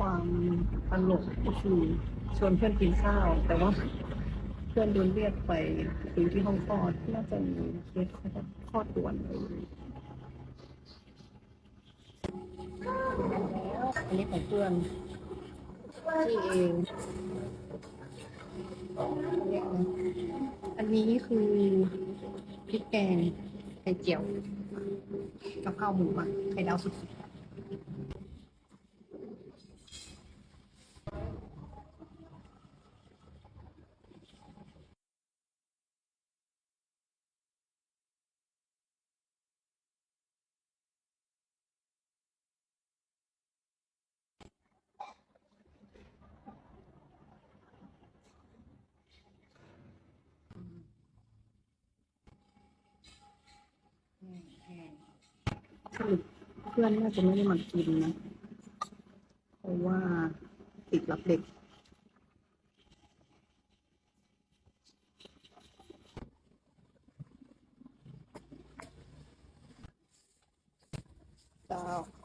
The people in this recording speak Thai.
ความตลกก็คือชวนเพื่อนกินข้าว แต่ว่าเพื่อนโดนเรียกไปคุยที่ห้องคลอดน่าจะมีเคสคลอดด่วนเลยอันนี้ของเพื่อนที่เองอันนี้คือพริกแกงไข่เจียวกับข้าวหมูอะไข่ดาวสุดๆ รุปเพื่อนน่าจะไม่ได้มากินนะ เพราะว่าติดรับเด็กเจ้า